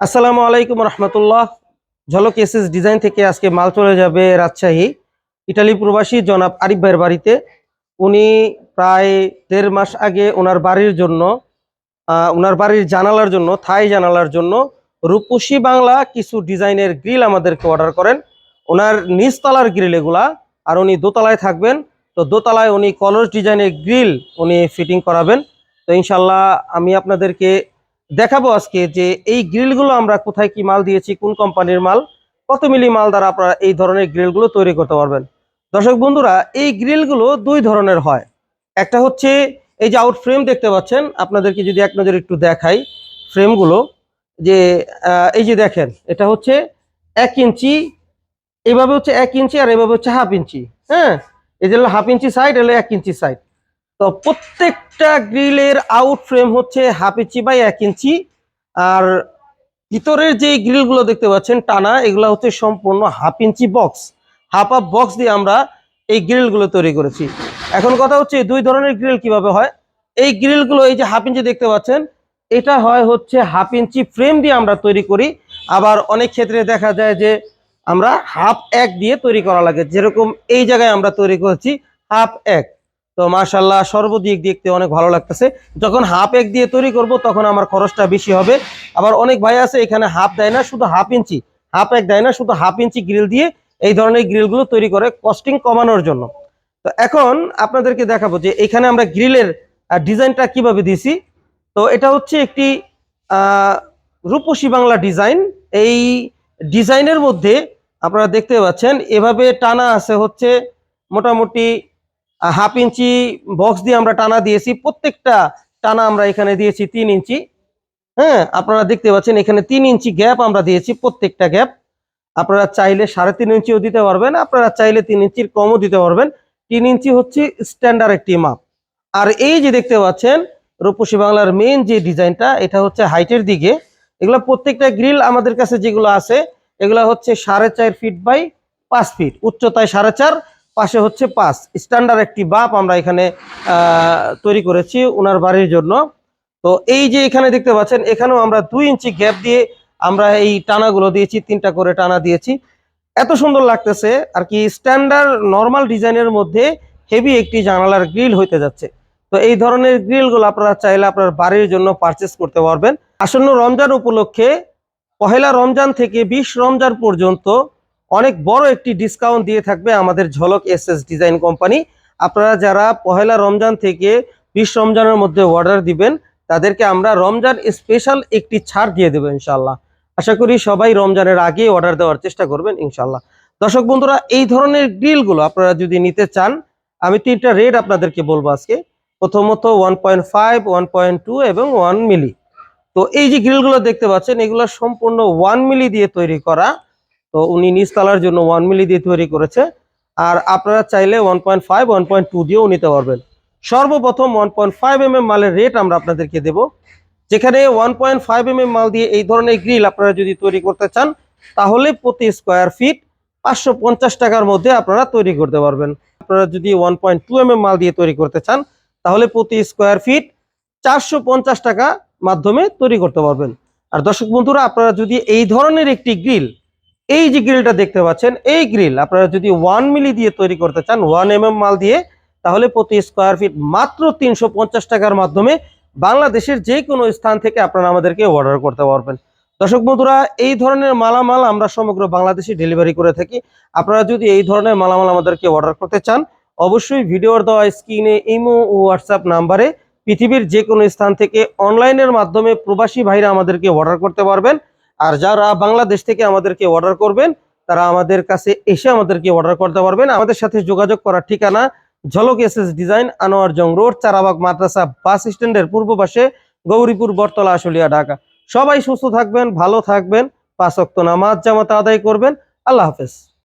আসসালামু আলাইকুম রহমতুল্লাহ। ঝলক এসএস ডিজাইন থেকে আজকে মাল চলে যাবে রাজশাহী, ইটালি প্রবাসী জনাব আরিফ ভাইয়ের বাড়িতে। উনি প্রায় দেড় মাস আগে ওনার বাড়ির জন্য ওনার বাড়ির জানালার জন্য, থাই জানালার জন্য রূপসী বাংলা কিছু ডিজাইনের গ্রিল আমাদেরকে অর্ডার করেন। ওনার নিচতলার গ্রিল এগুলা, আর উনি দোতলায় থাকবেন। তো দোতলায় উনি কলস ডিজাইনের গ্রিল উনি ফিটিং করাবেন। তো ইনশাল্লাহ আমি আপনাদেরকে দেখাবো আজকে যে এই গ্রিলগুলো আমরা কোথায় কি মাল দিয়েছি, কোন কোম্পানির মাল, কত মিলি মাল দ্বারা আপনারা এই ধরনের গ্রিলগুলো তৈরি করতে পারবেন। দর্শক বন্ধুরা, এই গ্রিলগুলো দুই ধরনের হয়। একটা হচ্ছে এই যে আউট ফ্রেম দেখতে পাচ্ছেন, আপনাদেরকে যদি এক নজর একটু দেখাই ফ্রেমগুলো যে এই যে দেখেন, এটা হচ্ছে এক ইঞ্চি এইভাবে হচ্ছে এক ইঞ্চি আর এভাবে হচ্ছে হাফ ইঞ্চি হ্যাঁ? এই যে হাফ ইঞ্চি সাইড হলো এক ইঞ্চি সাইড তো প্রত্যেকটা গ্রিলের আউট ফ্রেম হচ্ছে হাফ ইঞ্চি বাই এক ইঞ্চি। আর ভিতরের যে গ্রিলগুলো দেখতে পাচ্ছেন টানা, এগুলো হচ্ছে সম্পূর্ণ half inch box. Half half box দিয়ে আমরা এই গ্রিলগুলো তৈরি করেছি। এখন কথা হচ্ছে দুই ধরনের গ্রিল কীভাবে হয়? এই গ্রিলগুলো এই যে হাফ ইঞ্চি দেখতে পাচ্ছেন, এটা হয় হচ্ছে হাফ ইঞ্চি ফ্রেম দিয়ে আমরা তৈরি করি। আবার অনেক ক্ষেত্রে দেখা যায় যে আমরা হাফ এক দিয়ে তৈরি করা লাগে। যেরকম এই জায়গায় আমরা তৈরি করেছি হাফ এক। তো মাশাল্লাহ সর্বদিক দেখতে অনেক ভালো লাগতেছে। যখন হাফ এক দিয়ে তৈরি করব, তখন আমার খরচটা বেশি হবে। আবার অনেক ভাই আছে, এখানে হাফ দেয় না, শুধু হাফ ইঞ্চি। হাফ এক দেয় না, শুধু হাফ ইঞ্চি গ্রিল দিয়ে এই ধরনের গ্রিলগুলো তৈরি করে কস্টিং কমানোর জন্য। তো এখন আপনাদেরকে দেখাবো যে এখানে আমরা গ্রিলের ডিজাইনটা কীভাবে দিয়েছি। তো এটা হচ্ছে একটি রূপসী বাংলা ডিজাইন। এই ডিজাইনের মধ্যে আপনারা দেখতে পাচ্ছেন, এভাবে টানা আছে হচ্ছে মোটামুটি হাফ ইঞ্চি বক্স দিয়ে আমরা টানা দিয়েছি। প্রত্যেকটা টানা আমরা এখানে দিয়েছি তিন ইঞ্চি। হ্যাঁ আপনারা দেখতে পাচ্ছেন এখানে তিন ইঞ্চি গ্যাপ আমরা দিয়েছি, প্রত্যেকটা গ্যাপ আপনারা চাইলে সাড়ে তিন ইঞ্চিও দিতে পারবেন, আপনারা চাইলে তিন ইঞ্চির কমও দিতে পারবেন। তিন ইঞ্চি হচ্ছে স্ট্যান্ডার্ড একটি মাপ। আর এই যে দেখতে পাচ্ছেন, রূপসী বাংলার মেন যে ডিজাইনটা, এটা হচ্ছে হাইটের দিকে। এগুলো প্রত্যেকটা গ্রিল আমাদের কাছে যেগুলো আছে, এগুলো হচ্ছে সাড়ে চার ফিট বাই পাঁচ ফিট উচ্চতায় সাড়ে চার পাশে হচ্ছে পাঁচ। স্ট্যান্ডার্ড একটি বাপ আমরা এখানে তৈরি করেছি ওনার বাড়ির জন্য। তো এই যে এখানে দেখতে পাচ্ছেন, এখানেও আমরা দুই ইঞ্চি গ্যাপ দিয়ে আমরা এই টানাগুলো দিয়েছি, তিনটা করে টানা দিয়েছি। এত সুন্দর লাগতেছে, আর কি স্ট্যান্ডার্ড নর্মাল ডিজাইনের মধ্যে হেভি একটি জানালার গ্রিল হইতে যাচ্ছে। তো এই ধরনের গ্রিলগুলো আপনারা চাইলে আপনার বাড়ির জন্য পারচেস করতে পারবেন। আসন্ন রমজান উপলক্ষে পহেলা রমজান থেকে বিশ রমজান পর্যন্ত অনেক বড় একটি ডিসকাউন্ট দিয়ে থাকবে আমাদের ঝলক এস এস ডিজাইন কোম্পানি আপনারা যারা পহেলা রমজান থেকে বিশ রমজানের মধ্যে অর্ডার দিবেন, তাদেরকে আমরা রমজান স্পেশাল একটি ছাড় দিয়ে দেবো ইনশাল্লাহ আশা করি সবাই রমজানের আগে অর্ডার দেওয়ার চেষ্টা করবেন ইনশাল্লাহ দর্শক বন্ধুরা, এই ধরনের গ্রিলগুলো আপনারা যদি নিতে চান, আমি তিনটা রেট আপনাদেরকে বলব আজকে। প্রথমত one point five one point two এবং ওয়ান মিলি তো এই যে গ্রিলগুলো দেখতে পাচ্ছেন, এগুলো সম্পূর্ণ ওয়ান মিলি দিয়ে তৈরি করা। তো উনি নিচতলার জন্য ওয়ান মিলি দিয়ে তৈরি করেছে। আর আপনারা চাইলে one point five one point two দিয়েও নিতে পারবেন। সর্বপ্রথম ওয়ান পয়েন্ট ফাইভ এম মালের রেট আমরা আপনাদেরকে দেব। যেখানে ওয়ান পয়েন্ট ফাইভ এম মাল দিয়ে এই ধরনের গ্রিল আপনারা যদি তৈরি করতে চান, তাহলে প্রতি স্কোয়ার ফিট পাঁচশো পঞ্চাশ টাকার মধ্যে আপনারা তৈরি করতে পারবেন। আপনারা যদি one point two M M মাল দিয়ে তৈরি করতে চান, তাহলে প্রতি স্কোয়ার ফিট চারশো পঞ্চাশ টাকা মাধ্যমে তৈরি করতে পারবেন। আর দর্শক বন্ধুরা, আপনারা যদি এই ধরনের একটি গ্রিল এই যে গ্রিলটা দেখতে পাচ্ছেন, এই গ্রিল আপনারা যদি ওয়ান মিলি দিয়ে তৈরি করতে চান ওয়ান এম মাল দিয়ে, তাহলে প্রতি স্কোয়ার ফিট মাত্র তিনশো পঞ্চাশ টাকার মাধ্যমে বাংলাদেশের যে কোনো স্থান থেকে আপনারা আমাদেরকে অর্ডার করতে পারবেন। দর্শক বন্ধুরা, এই ধরনের মালামাল আমরা সমগ্র বাংলাদেশে ডেলিভারি করে থাকি। আপনারা যদি এই ধরনের মালামাল আমাদেরকে অর্ডার করতে চান, অবশ্যই ভিডিওর দেওয়া স্ক্রিনে ইমো ও হোয়াটসঅ্যাপ নাম্বারে পৃথিবীর যে কোনো স্থান থেকে অনলাইনের মাধ্যমে প্রবাসী ভাইরা আমাদেরকে অর্ডার করতে পারবেন। আর যারা বাংলাদেশ থেকে আমাদেরকে অর্ডার করবেন, তারা আমাদের কাছে এসে আমাদেরকে অর্ডার করতে পারবেন। আমাদের সাথে যোগাযোগ করার ঠিকানা Jhalak S S design, Anwar Jang road, Charabag মাদ্রাসা বাস স্ট্যান্ডের পূর্ব পাশে, গৌরীপুর, বটতলা, আশুলিয়া, ঢাকা। সবাই সুস্থ থাকবেন, ভালো থাকবেন, পাঁচ ওয়াক্ত নামাজ জামাত আদায় করবেন। আল্লাহ হাফেজ।